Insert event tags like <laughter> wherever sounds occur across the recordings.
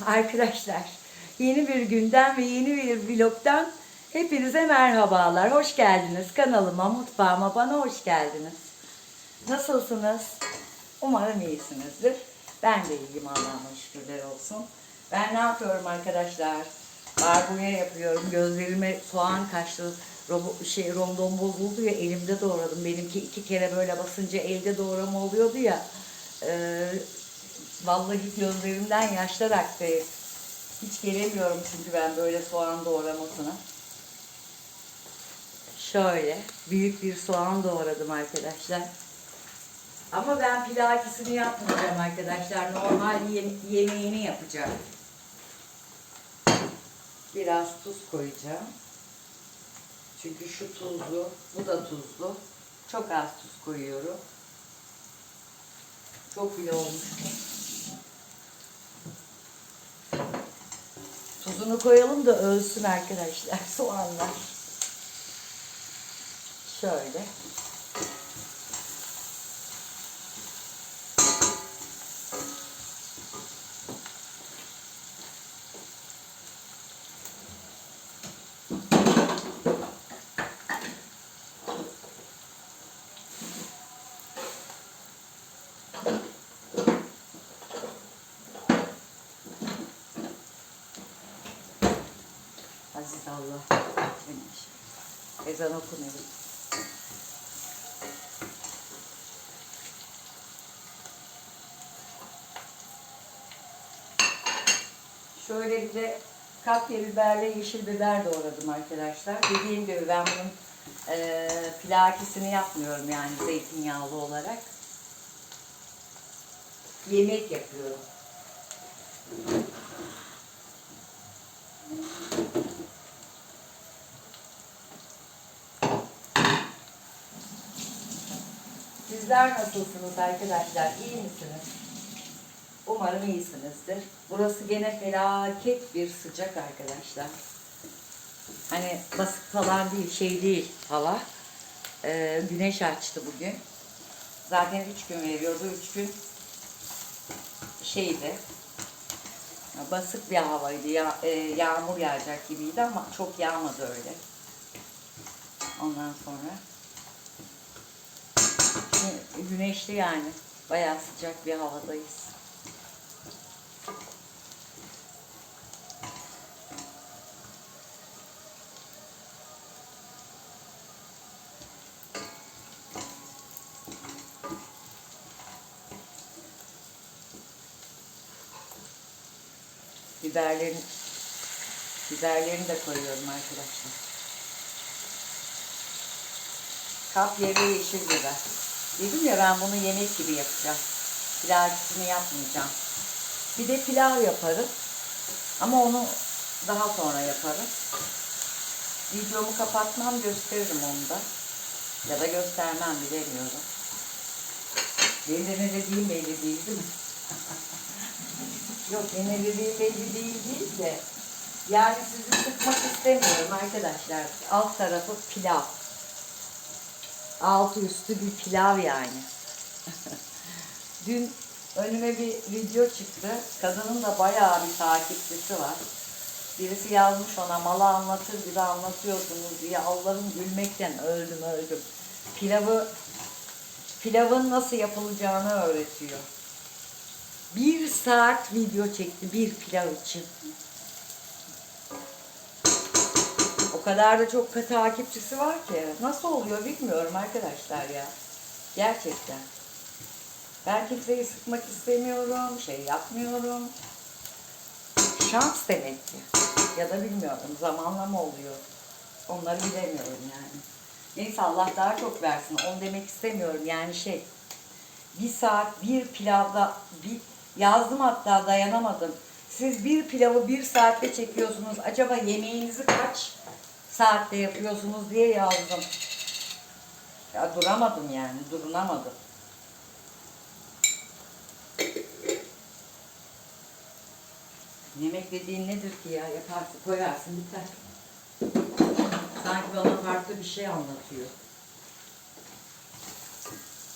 <laughs> Arkadaşlar yeni bir günden ve yeni bir vlogdan hepinize merhabalar. Hoş geldiniz kanalıma, mutfağıma, bana hoş geldiniz. Nasılsınız? Umarım iyisinizdir. Ben de iyiyim Allah'ıma şükürler olsun. Ben ne yapıyorum arkadaşlar? Barbunya yapıyorum. Gözlerime soğan kaçtı. Robo, şey, rondon bozuldu ya elimde doğradım. Benimki iki kere böyle basınca elde doğrama oluyordu ya. Ee, Vallahi gözlerimden yaşlar aktı. Hiç gelemiyorum çünkü ben böyle soğan doğramasına. Şöyle büyük bir soğan doğradım arkadaşlar. Ama ben pilatisini yapmayacağım arkadaşlar. Normal ye- yemeğini yapacağım. Biraz tuz koyacağım. Çünkü şu tuzlu, bu da tuzlu. Çok az tuz koyuyorum. Çok bile olmuş. Tuzunu koyalım da ölsün arkadaşlar <laughs> soğanlar. Şöyle. Allah. Ezan okunuyor. Şöyle bir de kapya biberle yeşil biber doğradım arkadaşlar. Dediğim gibi ben bunun e, pilakisini yapmıyorum yani zeytinyağlı olarak. Yemek yapıyorum. Sizler nasılsınız arkadaşlar? İyi misiniz? Umarım iyisinizdir. Burası gene felaket bir sıcak arkadaşlar. Hani basık falan değil, şey değil hava. Ee, güneş açtı bugün. Zaten üç gün veriyordu. Üç gün şeydi. Basık bir havaydı. Ya, e, yağmur yağacak gibiydi ama çok yağmadı öyle. Ondan sonra güneşli yani. Bayağı sıcak bir havadayız. Biberlerin biberlerini de koyuyorum arkadaşlar. Kap yerine yeşil biber. Dedim ya ben bunu yemek gibi yapacağım. Pilavcısını yapmayacağım. Bir de pilav yaparım. Ama onu daha sonra yaparım. Videomu kapatmam gösteririm onu da. Ya da göstermem bilemiyorum. Benim dediğim belli değil değil mi? <laughs> Yok ne dediğim belli değil değil de. Yani sizi sıkmak istemiyorum arkadaşlar. Alt tarafı pilav altı üstü bir pilav yani. <laughs> Dün önüme bir video çıktı. Kadının da bayağı bir takipçisi var. Birisi yazmış ona malı anlatır gibi anlatıyorsunuz diye. Allah'ım gülmekten öldüm öldüm. Pilavı pilavın nasıl yapılacağını öğretiyor. Bir saat video çekti bir pilav için. O kadar da çok takipçisi var ki. Nasıl oluyor bilmiyorum arkadaşlar ya. Gerçekten. Ben kimseyi sıkmak istemiyorum. Şey yapmıyorum. Şans demek ki. Ya da bilmiyorum. Zamanla mı oluyor? Onları bilemiyorum yani. Neyse Allah daha çok versin. Onu demek istemiyorum. Yani şey bir saat bir pilavda bir yazdım hatta dayanamadım. Siz bir pilavı bir saatte çekiyorsunuz. Acaba yemeğinizi kaç saatte yapıyorsunuz diye yazdım. Ya duramadım yani, durunamadım. Yemek dediğin nedir ki ya? Yaparsın, koyarsın, biter. Sanki bana farklı bir şey anlatıyor.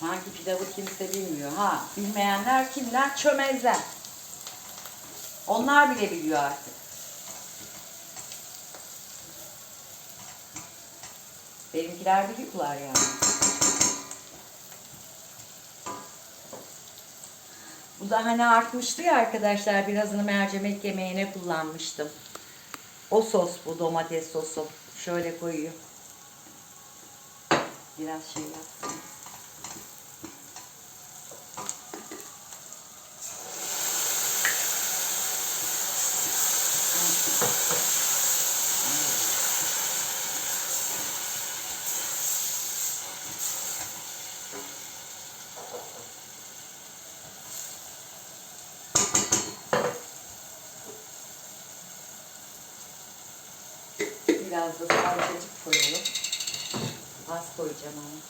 Sanki pilavı kimse bilmiyor. Ha, bilmeyenler kimler? Çömezler. Onlar bile biliyor artık. Benimkiler biliyorlar yani. Bu da hani artmıştı ya arkadaşlar. Birazını mercimek yemeğine kullanmıştım. O sos bu domates sosu. Şöyle koyuyor. Biraz şey yapsın. Biraz da salçacık koyalım. Az koyacağım ama.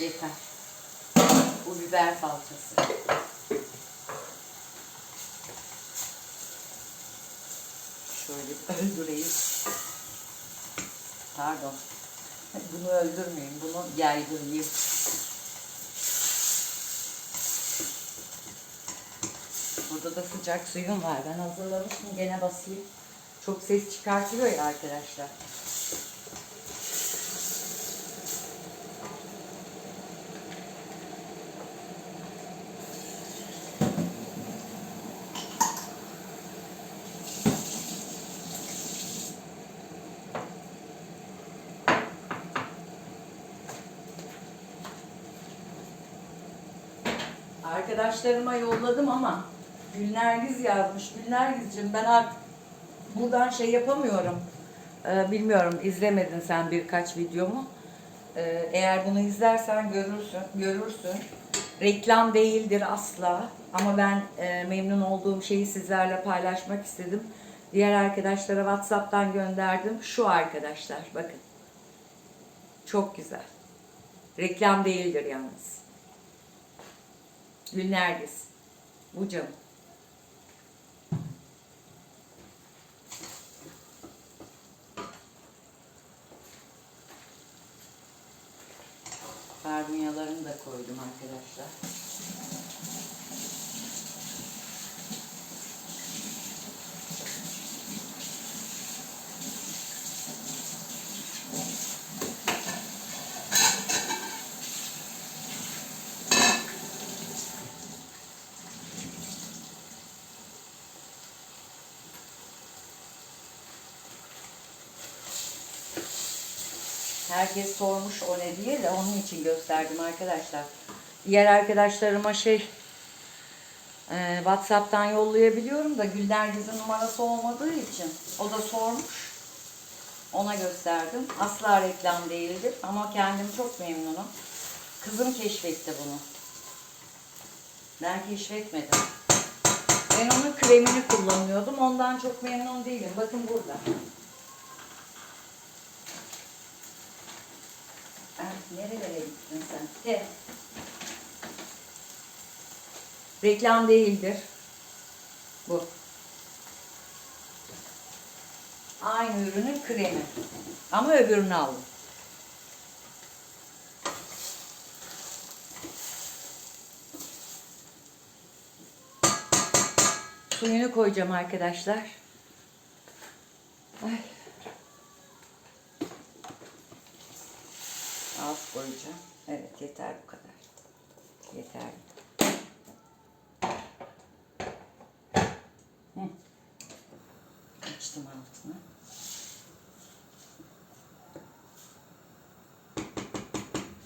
Yeter. Bu biber salçası. Şöyle öldüreyim. Pardon. <laughs> Bunu öldürmeyeyim. Bunu yaydırayım. Burada da sıcak suyum var. Ben hazırlamıştım. Gene basayım. Çok ses çıkartıyor ya arkadaşlar. Arkadaşlarıma yolladım ama Gülnergiz yazmış. Gülnergizciğim ben artık buradan şey yapamıyorum. Ee, bilmiyorum izlemedin sen birkaç videomu. Ee, eğer bunu izlersen görürsün, görürsün. Reklam değildir asla. Ama ben e, memnun olduğum şeyi sizlerle paylaşmak istedim. Diğer arkadaşlara WhatsApp'tan gönderdim. Şu arkadaşlar bakın. Çok güzel. Reklam değildir yalnız. Gülnergis. Bu canım. Herkes sormuş o ne diye de onun için gösterdim arkadaşlar. Diğer arkadaşlarıma şey e, Whatsapp'tan yollayabiliyorum da Güldergiz'in numarası olmadığı için o da sormuş. Ona gösterdim. Asla reklam değildir ama kendim çok memnunum. Kızım keşfetti bunu. Ben keşfetmedim. Ben onun kremini kullanıyordum. Ondan çok memnun değilim. Bakın burada. Ah, nerelere gittin sen? De. Reklam değildir. Bu. Aynı ürünün kremi. Ama öbürünü alın. Suyunu koyacağım arkadaşlar. Ay. Az koyacağım. Evet yeter bu kadar. Yeter. Hı. Altını.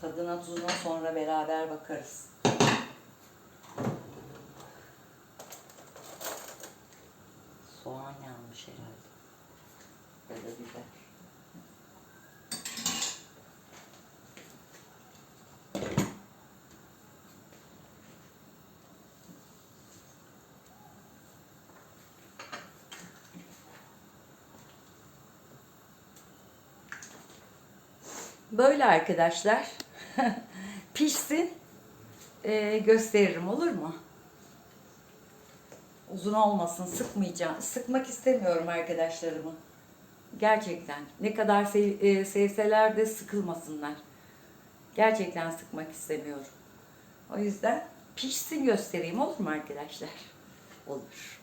Tadına tuzuna sonra beraber bakarız. Soğan yanmış herhalde. Ya da biber. Böyle arkadaşlar. <laughs> Pişsin. Ee, gösteririm olur mu? Uzun olmasın, sıkmayacağım. Sıkmak istemiyorum arkadaşlarımı. Gerçekten. Ne kadar sev- e, sevseler de sıkılmasınlar. Gerçekten sıkmak istemiyorum. O yüzden pişsin göstereyim olur mu arkadaşlar? Olur.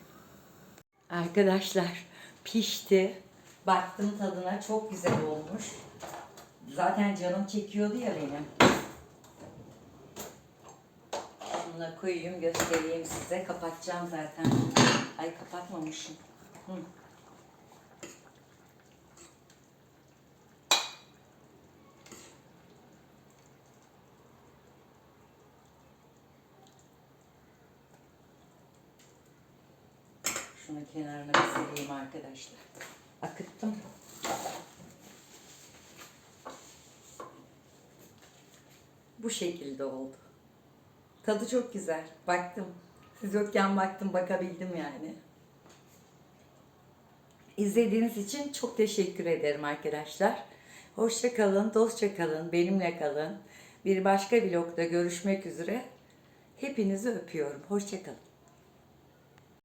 Arkadaşlar pişti. Baktım tadına çok güzel olmuş. Zaten canım çekiyordu ya benim. Şunu da koyayım göstereyim size. Kapatacağım zaten. Ay kapatmamışım. Hı. Şunu kenarına sileyim arkadaşlar. Bu şekilde oldu. Tadı çok güzel. Baktım. Siz yokken baktım bakabildim yani. İzlediğiniz için çok teşekkür ederim arkadaşlar. Hoşça kalın, dostça kalın, benimle kalın. Bir başka vlogda görüşmek üzere. Hepinizi öpüyorum. Hoşça kalın.